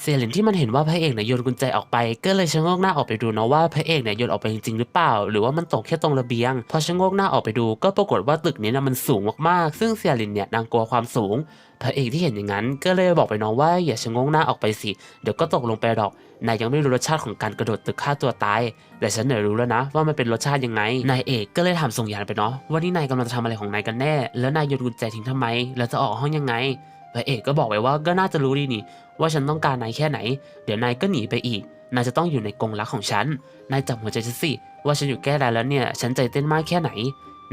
เซียหลินที่มันเห็นว่าพระเอกเนี่ยโยนกุญแจออกไป ก็เลยชะโงกหน้าออกไปดูเนาะว่าพระเอกเนี่ยโยนออกไปจริงๆหรือเปล่า หรือว่ามันตกแค่ตรงระเบียง พอชะโงกหน้าออกไปดู ก็ปรากฏว่าตึกนี้นะมันสูงมากๆ ซึ่งเซียหลินเนี่ยนางกลัวความสูง พระเอกที่เห็นอย่างนั้น ก็เลยบอกไปน้องว่าอย่าชะโงกหน้าออกไปสิ เดี๋ยวก็ตกลงไปหรอก นายยังไม่รู้รสชาติของการกระโดดตึกฆ่าตัวตาย แต่ฉันเนี่ยรู้แล้วนะ ว่ามันเป็นรสชาติยังไง นายเอกก็เลยถามส่งยานไปเนาะว่านี่นายกำลังจะทำอะไรของนายกันแน่ แล้วนายโยนกุญแจทิ้งทำไม แล้วจะออกห้องยังไง พระเอกก็บอกไปว่าก็น่าจะรู้ดีนี่ ว่าฉันต้องการนายแค่ไหน เดี๋ยวนายก็หนีไปอีก นายจะต้องอยู่ในกรงรักของฉัน นายจับหัวใจฉันสิว่าฉันอยู่แก้ได้แล้วเนี่ย ฉันใจเต้นมากแค่ไหน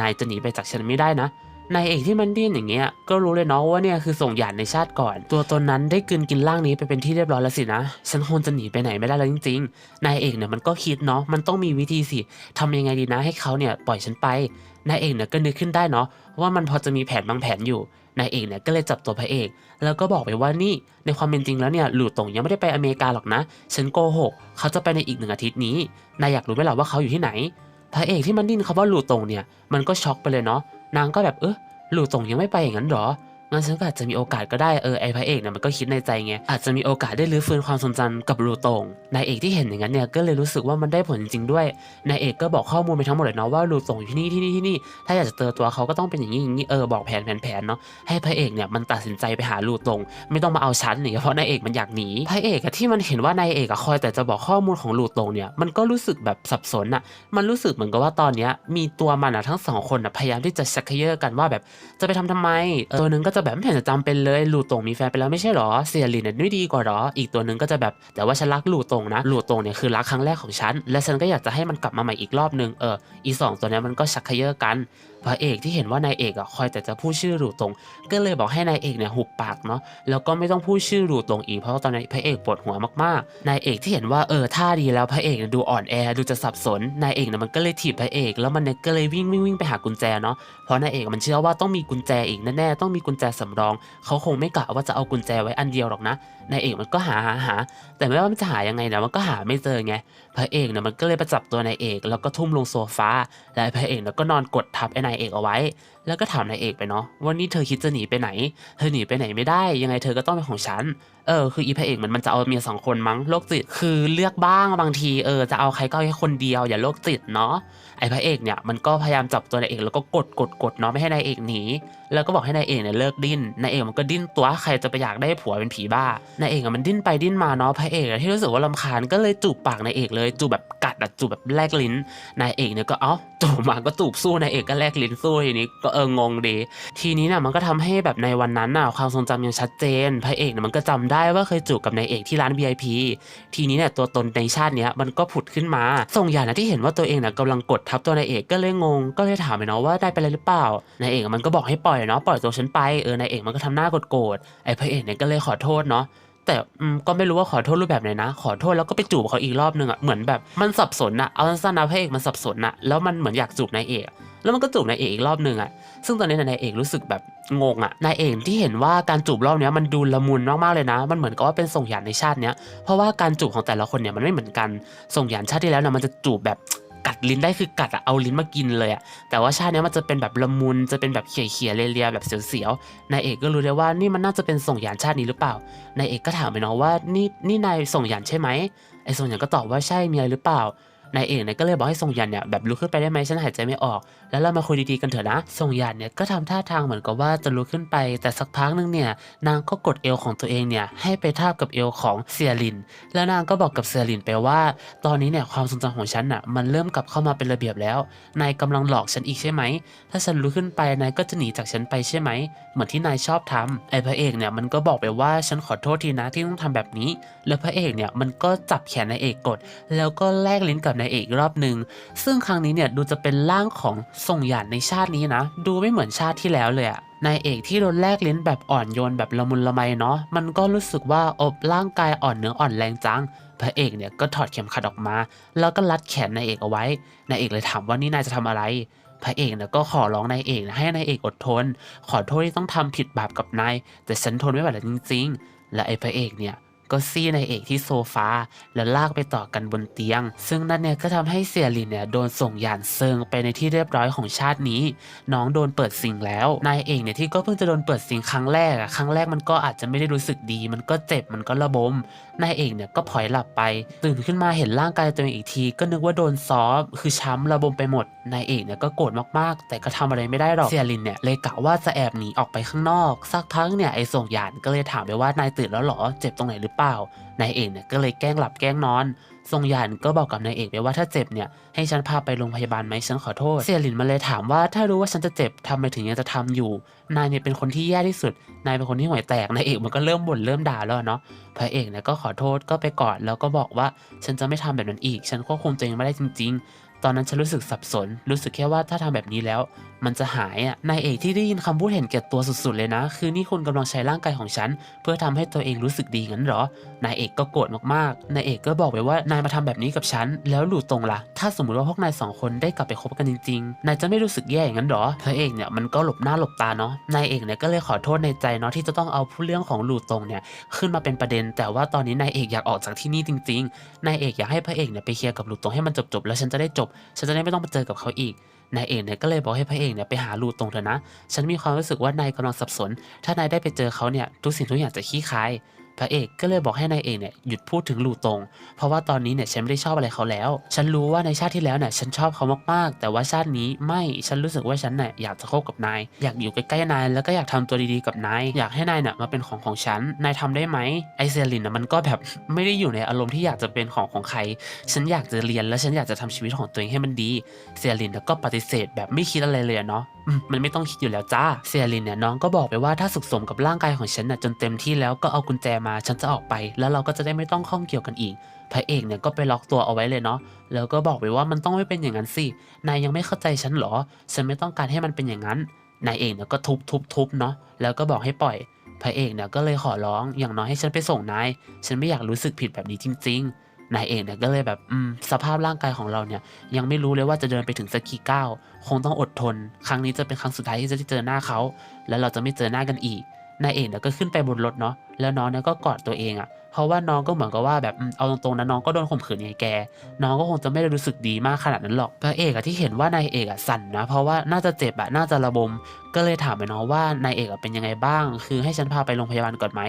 นายจะหนีไปจากฉันไม่ได้นะนายเอกที่มันดิ้นอย่างเงี้ยก็รู้เลยเนาะว่าเนี่ยคือส่งหยาดในชาติก่อน ตัวตนนั้นได้กลืนกินร่างนี้ไปเป็นที่เรียบร้อยแล้วสินะ ฉันคงจะหนีไปไหนไม่ได้แล้วจริงๆ นายเอกเนี่ยมันก็คิดเนาะมันต้องมีวิธีสิทำยังไงดีนะให้เขาเนี่ยปล่อยฉันไป นายเอกเนี่ยก็นึกขึ้นได้เนาะว่ามันพอจะมีแผนบางแผนอยู่ นายเอกเนี่ยก็เลยจับตัวพระเอก แล้วก็บอกไปว่านี่ในความเป็นจริงแล้วเนี่ยหลู่ตงยังไม่ได้ไปอเมริกาหรอกนะฉันโกหกเขาจะไปในอีกหนึ่งอาทิตย์นี้นายอยากรู้ไหมล่ะว่าเขาอยู่ที่ไหน พระเอกที่มันดิ้นคำว่าหลู่ตงเนี่ยมันก็ช็อกไปเลยเนาะนางก็แบบเออหลู่ตงยังไม่ไปอย่างนั้นเหรอ งั้นฉันก็อาจจะมีโอกาสก็ได้เออไอพระเอกเนี่ยมันก็คิดในใจไงอาจจะมีโอกาสได้รื้อฟื้นความทรงจำกับรูตงนายเอกที่เห็นอย่างนั้นเนี่ยก็เลยรู้สึกว่ามันได้ผลจริงๆด้วยนายเอกก็บอกข้อมูลไปทั้งหมดเลยเนาะว่ารูตงอยู่ที่นี่ที่นี่ที่นี่ถ้าอยากจะเจอตัวเขาก็ต้องเป็นอย่างนี้อย่างนี้เออบอกแผนแผนแผนเนาะให้พระเอกเนี่ยมันตัดสินใจไปหารูตงไม่ต้องมาเอาฉันเนี่ยเพราะนายเอกมันอยากหนีพระเอกที่มันเห็นว่านายเอกคอยแต่จะบอกข้อมูลของรูตงเนี่ยมันก็รู้สึกแบบสับสนอะมันรู้สึกเหมือนกับว่าตอนเนี้ยมีตัวมันอะทั้งสองคนอะพยายามที่จะชักเขยอกันว่าแบบจะไปทำทำไมตัวหนึงก็จะ็แบบไม่เห็นจะจำเป็นเลยหลู่ตงมีแฟนไปแล้วไม่ใช่หรอ เสียหลินเนี่ยไม่ดีกว่าหรอ อีกตัวหนึ่งก็จะแบบแต่ว่าฉันรักหลู่ตงนะหลู่ตงเนี่ยคือรักครั้งแรกของฉันและฉันก็อยากจะให้มันกลับมาใหม่อีกรอบนึงเอออีสองตัวเนี้ยมันก็ชักเขยอกัน พระเอกที่เห็นว่านายเอกอะคอยแต่จะพูดชื่อหลู่ตงก็เลยบอกให้นายเอกเนี่ยหุบปากเนาะแล้วก็ไม่ต้องพูดชื่อหลู่ตงอีกเพราะตอนนี้พระเอกปวดหัวมากๆนายเอกที่เห็นว่าเออท่าดีแล้วพระเอกเนี่ยดูอ่อนแอดูจะสับสนนายเอกเนี่ยมันก็เลยถีบพระเอกแล้วมันเนี่ยก็เลยวิ่งวิ่งวิ่งไปหากุญแจเนาะเพราะนายเอกมันเชื่อว่าต้องมีกุญแจอีกแน่ๆต้องมีกุญแจสำรอง เขาคงไม่กะว่าจะเอากุญแจไว้อันเดียวหรอกนะนายเอกมันก็หาหาหา แต่ไม่ว่ามันจะหายังไงนะมันก็หาไม่เจอไงพระเอกเนี่ยมันก็เลยไปจับตัวนายเอก แล้วก็ทุ่มลงโซฟาและพระเอกเนี่ยก็นอนกดทับไอ้นายเอกเอาไว้แล้วก็ถามนายเอกไปเนาะว่านี่เธอคิดจะหนีไปไหน เธอหนีไปไหนไม่ได้ ยังไงเธอก็ต้องเป็นของฉัน เออคืออีพระเอกมันมันจะเอาเมียสองคนมั้งโรคจิต คือเลือกบ้างบางทีเออจะเอาใครก็แค่คนเดียวอย่าโรคจิตเนาะ ไอพระเอกเนี่ยมันก็พยายามจับตัวนายเอกแล้วก็กดกดกดเนาะไม่ให้นายเอกหนี แล้วก็บอกให้นายเอกเนี่ยเลิกดิ้น นายเอกมันก็ดิ้นตัวใครจะไปอยากได้ผัวเป็นผีบ้า นายเอกอะมันดิ้นไปดิ้นมาเนาะพระเอกที่รู้สึกว่าลำคาญก็เลยจูบปากนายเอกเลยจูบแบบกัดอะจูบแบบแลกลิ้น นายเอกเนี่ยก็เอ้าจูบมาก็จูบสู้นายเอกก็แลกลิ้นสู้ทีนี้ก็เอองงดีทีนี้น่ะมันก็ทำให้แบบในวันนั้นน่ะความทรงจำยังชัดเจนพระเอกเนี่ยมันก็จำได้ว่าเคยจูบกับนายเอกที่ร้าน VIP ทีนี้เนี่ยตัวตนในชาติเนี้ยมันก็ผุดขึ้นมาส่งอย่างนะที่เห็นว่าตัวเองน่ะกำลังกดทับตัวนายเอกก็เลยงงก็เลยถามไปเนาะว่าได้ไปเลยหรือเปล่านายเอกมันก็บอกให้ปล่อยเนาะปล่อยตัวฉันไปเออนายเอกมันก็ทำหน้าโกรธไอ้พระเอกเนี่ยก็เลยขอโทษเนาะแต่ก็ไม่รู้ว่าขอโทษรูปแบบไหนนะ ขอโทษแล้วก็ไปจูบเขาอีกรอบนึงอะเหมือนแบบมันสับสนอะเอาสั้นๆนะพระเอกมันสับสนอะแล้วมันเหมือนอยากจูบนายเอก แล้วมันก็จูบนายเอกอีกรอบหนึ่งอะซึ่งตอนนี้นายเอกรู้สึกแบบงงอะนายเอกที่เห็นว่าการจูบรอบนี้มันดูละมุนมากๆเลยนะ มันเหมือนกับว่าเป็นส่งหยานในชาติเนี้ย เพราะว่าการจูบของแต่ละคนเนี่ยมันไม่เหมือนกัน ส่งหยานชาติที่แล้วเนี่ยมันจะจูบแบบกัดลิ้นได้คือกัดอะเอาลิ้นมากินเลยอะแต่ว่าชาตินี้มันจะเป็นแบบละมุน จะเป็นแบบเขี่ยๆเลียๆแบบเสียวๆ นายเอกก็รู้ได้ว่านี่มันน่าจะเป็นส่งหยานชาตินี้หรือเปล่า นายเอกก็ถามไปเนาะว่านี่นี่นายส่งหยันใช่ไหมไอ้ส่งหยันก็ตอบว่าใช่มีอะไรหรือเปล่า นายเอกเนี่ยก็เลยบอกให้ส่งยันเนี่ยแบบลุกขึ้นไปได้ไหมฉันหายใจไม่ออก แล้วเรามาคุยดีๆกันเถอะนะส่งยันเนี่ยก็ทำท่าทางเหมือนกับว่าจะลุกขึ้นไป แต่สักพักหนึงเนี่ยนางก็กดเอวของตัวเองเนี่ยให้ไปทาบกับเอวของเซียลิน แล้วนางก็บอกกับเซียลินไปว่า ตอนนี้เนี่ยความทรงจำของฉันน่ะมันเริ่มกลับเข้ามาเป็นระเบียบแล้วนายกำลังหลอกฉันอีกใช่ไหม ถ้าฉันลุกขึ้นไปนายก็จะหนีจากฉันไปใช่ไหม เหมือนที่นายชอบทำไอ้พระเอกเนี่ยมันก็บอกไปว่าฉันขอโทษทีนะที่ต้องทำแบบนี้ แล้วพระเอกเนี่ยมันก็จับแขนนายเอกกด แล้วก็แลกลิ้นกับนายเอกรอบหนึ่งซึ่งครั้งนี้เนี่ยดูจะเป็นร่างของส่งหยานในชาตินี้นะ ดูไม่เหมือนชาติที่แล้วเลยอะนายเอกที่โดนแลกลิ้นแบบอ่อนโยนแบบละมุนละไมเนาะมันก็รู้สึกว่าอบร่างกายอ่อนเนื้ออ่อนแรงจังพระเอกเนี่ยก็ถอดเข็มขัดออกมา แล้วก็รัดแขนนายเอกเอาไว้นายเอกเลยถามว่านี่นายจะทำอะไรพระเอกเนี่ยก็ขอร้องนายเอกนะให้นายเอกอดทน ขอโทษที่ต้องทำผิดบาปกับนายแต่ฉันทนไม่ไหวแล้วจริง ๆ และไอ้พระเอกเนี่ย ก็ซี่นายเอกที่โซฟา แล้วลากไปต่อกันบนเตียง ซึ่งนั่นเนี่ยก็ทำให้เซียลินเนี่ยโดนส่งหยานเซิงไปในที่เรียบร้อยของชาตินี้ น้องโดนเปิดซิงแล้ว นายเอกเนี่ยที่ก็เพิ่งจะโดนเปิดซิงครั้งแรกอะครั้งแรกมันก็อาจจะไม่ได้รู้สึกดี มันก็เจ็บมันก็ระบม นายเอกเนี่ยก็พลอยหลับไป ตื่นขึ้นมาเห็นร่างกายตัวเองอีกที ก็นึกว่าโดนซ้อมคือช้ำระบมไปหมด นายเอกเนี่ยก็โกรธมากๆ แต่ก็ทำอะไรไม่ได้หรอกเซียลินเนี่ยเลยกะว่าจะแอบหนีออกไปข้างนอก สักพักเนี่ยไอ้ส่งหยานก็เลยถามไปว่านายตื่นแล้วหรอเจ็บตรงไหนหรือเปล่านายเอกเนี่ยก็เลยแกล้งหลับแกล้งนอน ทรงยานก็บอกกับนายเอกไปว่าถ้าเจ็บเนี่ยให้ฉันพาไปโรงพยาบาลไหมฉันขอโทษเซียหลินมาเลยถามว่าถ้ารู้ว่าฉันจะเจ็บทำไมถึงยังจะทำอยู่ นายเนี่ยเป็นคนที่แย่ที่สุด นายเป็นคนที่ห่วยแตกนายเอกมันก็เริ่มบ่นเริ่มด่าแล้วเนาะพระเอกเนี่ยก็ขอโทษก็ไปกอดแล้วก็บอกว่าฉันจะไม่ทำแบบนั้นอีก ฉันควบคุมตัวเองไม่ได้จริง ตอนนั้นฉันรู้สึกสับสน รู้สึกแค่ว่าถ้าทำแบบนี้แล้ว มันจะหายอะ นายเอกที่ได้ยินคำพูดเห็นแก่ตัวสุดๆเลยนะ คือนี่คุณกำลังใช้ร่างกายของฉัน เพื่อทำให้ตัวเองรู้สึกดีงั้นหรอ นายเอกก็โกรธมากๆ นายเอกก็บอกไปว่านายมาทำแบบนี้กับฉัน แล้วหลู่ตรงล่ะ ถ้าสมมติว่าพวกนายสองคนได้กลับไปคบกันจริงๆ นายจะไม่รู้สึกแย่อย่างนั้นหรอ พระเอกเนี่ยมันก็หลบหน้าหลบตาเนาะ นายเอกเนี่ยก็เลยขอโทษในใจเนาะที่จะต้องเอาผู้เรื่องของหลู่ตรงเนี่ยขึ้นมาเป็นประเด็น แต่ว่าตอนนี้นายเอกอยากออกจากที่นี่จริง ๆ นายเอกอยากให้พระเอกเนี่ยไปเคลียร์กับหลู่ตรงให้มันจบๆแล้วฉันจะได้จบฉันจะได้ไม่ต้องมาเจอกับเขาอีก นายเอกเนี่ยก็เลยบอกให้พระเอกเนี่ยไปหาลูตรงเถอะนะ ฉันมีความรู้สึกว่านายกำลังสับสน ถ้านายได้ไปเจอเขาเนี่ยทุกสิ่งทุกอย่างจะขี้คาย พระเอกก็เลยบอกให้นายเอกเนี่ยหยุดพูดถึงลู่ตรงเพราะว่าตอนนี้เนี่ยฉันไม่ได้ชอบอะไรเขาแล้ว ฉันรู้ว่าในชาติที่แล้วเนี่ยฉันชอบเขามากๆ แต่ว่าชาตินี้ไม่ฉันรู้สึกว่าฉันเนี่ยอยากจะคบกับนาย อยากอยู่ใกล้ๆนายแล้วก็อยากทำตัวดีๆกับนายอยากให้นายเนี่ยมาเป็นของของฉันนายทำได้ไหมไอเซลินน่ะมันก็แบบไม่ได้อยู่ในอารมณ์ที่อยากจะเป็นของของใคร ฉันอยากจะเรียนและฉันอยากจะทำชีวิตของตัวเองให้มันดี เซลินก็ปฏิเสธแบบไม่คิดอะไรเลยเนาะ มันไม่ต้องคิดอยู่แล้วจ้าเซียลินเนี่ยน้องก็บอกไปว่าถ้าสุขสมกับร่างกายของฉันน่ะจนเต็มที่แล้วก็เอากุญแจมาฉันจะออกไป แล้วเราก็จะได้ไม่ต้องข้องเกี่ยวกันอีกพระเอกเนี่ยก็ไปล็อกตัวเอาไว้เลยเนาะแล้วก็บอกไปว่ามันต้องไม่เป็นอย่างนั้นสินายยังไม่เข้าใจฉันเหรอ ฉันไม่ต้องการให้มันเป็นอย่างนั้นนายเอกเนี่ยก็ทุบทุบทุบเนาะแล้วก็บอกให้ปล่อยพระเอกเนี่ยก็เลยขอร้องอย่างน้อยให้ฉันไปส่งนาย ฉันไม่อยากรู้สึกผิดแบบนี้จริง ๆ นายเอกเนี่ยก็เลยแบบสภาพร่างกายของเราเนี่ยยังไม่รู้เลยว่าจะเดินไปถึงสักกี่ก้าวคงต้องอดทน ครั้งนี้จะเป็นครั้งสุดท้ายที่จะได้เจอหน้าเขา แล้วเราจะไม่เจอหน้ากันอีกนายเอกเนี่ยก็ขึ้นไปบนรถเนาะแล้วน้องเนี่ยก็กอดตัวเองอะ่ะเพราะว่าน้องก็เหมือนกับว่าแบบเอาตรงๆนะน้องก็โดนข่มขืนไงแก น้องก็คงจะไม่ได้รู้สึกดีมากขนาดนั้นหรอกพระเอกอะที่เห็นว่านายเอกอะสั่นนะ เพราะว่าน่าจะเจ็บอะน่าจะระบม ก็เลยถามไปน้องว่านายเอกอะเป็นยังไงบ้าง คือให้ฉันพาไปโรงพยาบาลก่อนไหม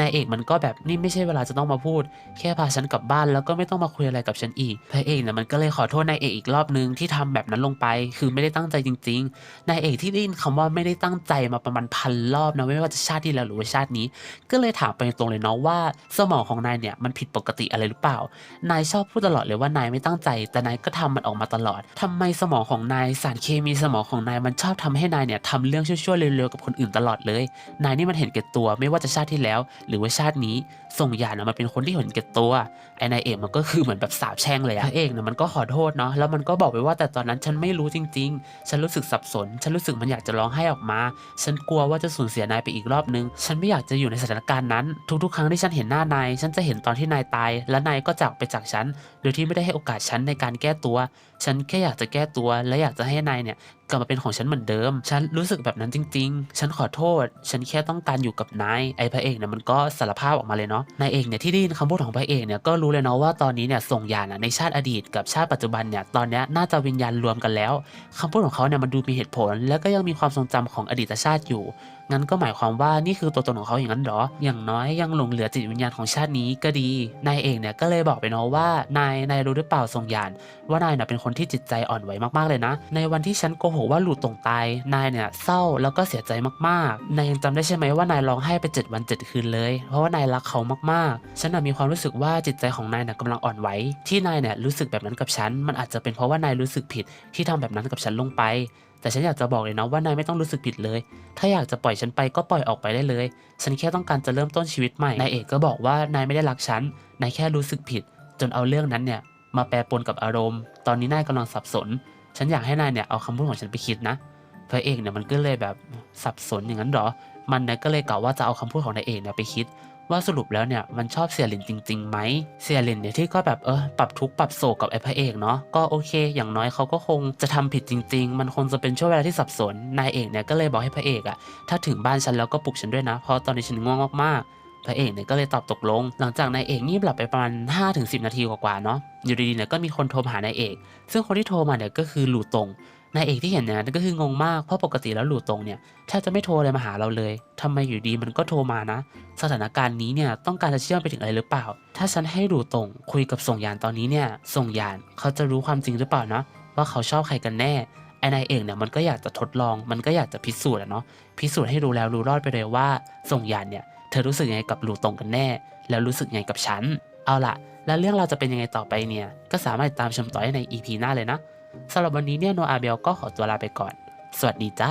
นายเอกมันก็แบบนี่ไม่ใช่เวลาจะต้องมาพูด แค่พาฉันกลับบ้านแล้วก็ไม่ต้องมาคุยอะไรกับฉันอีกพระเอกเนี่ยมันก็เลยขอโทษนายเอกอีกรอบนึงที่ทำแบบนั้นลงไป คือไม่ได้ตั้งใจจริง ๆ นายเอกที่ได้ยินคำว่าไม่ได้ตั้งใจมาประมาณพันรอบนะไม่ว่าจะชาติที่แล้วหรือว่าชาตินี้ ก็เลยถามไปตรงเลยเนาะว่า สมองของนายเนี่ยมันผิดปกติอะไรหรือเปล่า นายชอบพูดตลอดเลยว่านายไม่ตั้งใจ แต่นายก็ทำมันออกมาตลอดทำไมสมองของนายสารเคมีสมองของนายมันชอบทำให้นายเนี่ยทำเรื่องชั่วๆเร็วๆกับคนอื่นตลอดเลย นายนี่มันเห็นแก่ตัวไม่ว่าจะชาติที่แล้วหรือว่าชาตินี้ส่งหยานอะมันเป็นคนที่เห็นแก่ตัวไอ้นายเอกมันก็คือเหมือนแบบสาบแช่งเลยอะพระเอกเนี่ยมันก็ขอโทษเนาะแล้วมันก็บอกไปว่าแต่ตอนนั้นฉันไม่รู้จริง ๆ ฉันรู้สึกสับสน ฉันรู้สึกมันอยากจะร้องไห้ออกมา ฉันกลัวว่าจะสูญเสียนายไปอีกรอบนึง ฉันไม่อยากจะอยู่ในสถานการณ์นั้น ทุกๆ ครั้งที่ฉันเห็นหน้านาย ฉันจะเห็นตอนที่นายตาย และนายก็จากไปจากฉัน โดยที่ไม่ได้ให้โอกาสฉันในการแก้ตัว ฉันแค่อยากจะแก้ตัว และอยากจะให้นายเนี่ยกลับมาเป็นของฉันเหมือนเดิม ฉันรู้สึกแบบนั้นจริง ๆ ฉันขอโทษ ฉันแค่ต้องการอยู่กับนาย ไอ้พระเอกเนี่ยมันก็สารภาพออกมาเลยเนาะ นายเอกเนี่ยที่ได้ยินคำพูดของพระเอกเนี่ยก็รู้เลยเนาะว่าตอนนี้เนี่ยส่งยานะในชาติอดีตกับชาติปัจจุบันเนี่ยตอนนี้น่าจะวิญญาณรวมกันแล้วคำพูดของเขาเนี่ยมันดูมีเหตุผล แล้วก็ยังมีความทรงจำของอดีตชาติอยู่ งั้นก็หมายความว่านี่คือตัวตนของเขาอย่างนั้นหรอ อย่างน้อยยังหลงเหลือจิตวิญญาณของชาตินี้ก็ดี นายเอกเนี่ยก็เลยบอกไปเนาะว่านายนายรู้หรือเปล่าทรงยาน ว่านายเนี่ยเป็นคนที่จิตใจอ่อนไหวมากๆเลยนะ ในวันที่ฉันโกหกว่าหลุดตรงตาย นายเนี่ยเศร้าแล้วก็เสียใจมากๆ นายยังจำได้ใช่ไหมว่านายร้องไห้ไป7วัน7คืนเลย เพราะว่านายรักเขามากๆ ฉันน่ะมีความรู้สึกว่าจิตใจของนายเนี่ยกำลังอ่อนไหว ที่นายเนี่ยรู้สึกแบบนั้นกับฉัน มันอาจจะเป็นเพราะว่านายรู้สึกผิดที่ทำแบบนั้นกับฉันลงไป แต่ฉันอยากจะบอกเลยนะว่านายไม่ต้องรู้สึกผิดเลย ถ้าอยากจะปล่อยฉันไปก็ปล่อยออกไปได้เลย ฉันแค่ต้องการจะเริ่มต้นชีวิตใหม่ นายเอกก็บอกว่านายไม่ได้รักฉัน นายแค่รู้สึกผิด จนเอาเรื่องนั้นเนี่ยมาแปรปนกับอารมณ์ ตอนนี้นายกำลังสับสน ฉันอยากให้นายเนี่ยเอาคำพูดของฉันไปคิดนะ พระเอกเนี่ยมันก็เลยแบบสับสนอย่างนั้นหรอ มันเนี่ยก็เลยกล่าวว่าจะเอาคำพูดของนายเอกเนี่ยไปคิด ว่าสรุปแล้วเนี่ยมันชอบเสียหลินจริงๆไหมเสียหลินเนี่ยที่ก็แบบเออปรับทุกปรับโศกกับไอ้พระเอกเนาะก็โอเค อย่างน้อยเขาก็คงจะทำผิดจริง ๆ มันคงจะเป็นช่วงเวลาที่สับสนนายเอกเนี่ยก็เลยบอกให้พระเอกอะถ้าถึงบ้านฉันแล้วก็ปลุกฉันด้วยนะเพราะตอนนี้ฉันง่วงมากๆพระเอกเนี่ยก็เลยตอบตกลง หลังจากนายเอกงีบหลับไปประมาณ 5-10 นาทีกว่าๆเนาะ อยู่ดีๆเนี่ยก็มีคนโทรหานายเอก ซึ่งคนที่โทรมาเนี่ยก็คือหลู่ตง นายเอกที่เห็นเนี่ยก็คืองงมากเพราะปกติแล้วหลู่ตงเนี่ยแทบจะไม่โทรอะไรมาหาเราเลยทำไมอยู่ดีมันก็โทรมานะ สถานการณ์นี้เนี่ยต้องการจะเชื่อมไปถึงอะไรหรือเปล่า ถ้าฉันให้หลู่ตงคุยกับส่งยานตอนนี้เนี่ยส่งยานเขาจะรู้ความจริงหรือเปล่านะว่าเขาชอบใครกันแน่ไอ้นายเอกเนี่ยมันก็อยากจะทดลองมันก็อยากจะพิสูจน์อะเนาะพิสูจน์ให้รู้แล้วรู้รอดไปเลยว่าส่งยานเนี่ยเธอรู้สึกยังไงกับหลู่ตงกันแน่ แล้วรู้สึกยังไงกับฉันเอาล่ะ แล้วเรื่องเราจะเป็นยังไงต่อไปเนี่ยก็สามารถติดตามชมต่อได้ใน EP หน้าเลยนะ สำหรับวันนี้เนี่ยโนอาเบลก็ขอตัวลาไปก่อน สวัสดีจ้า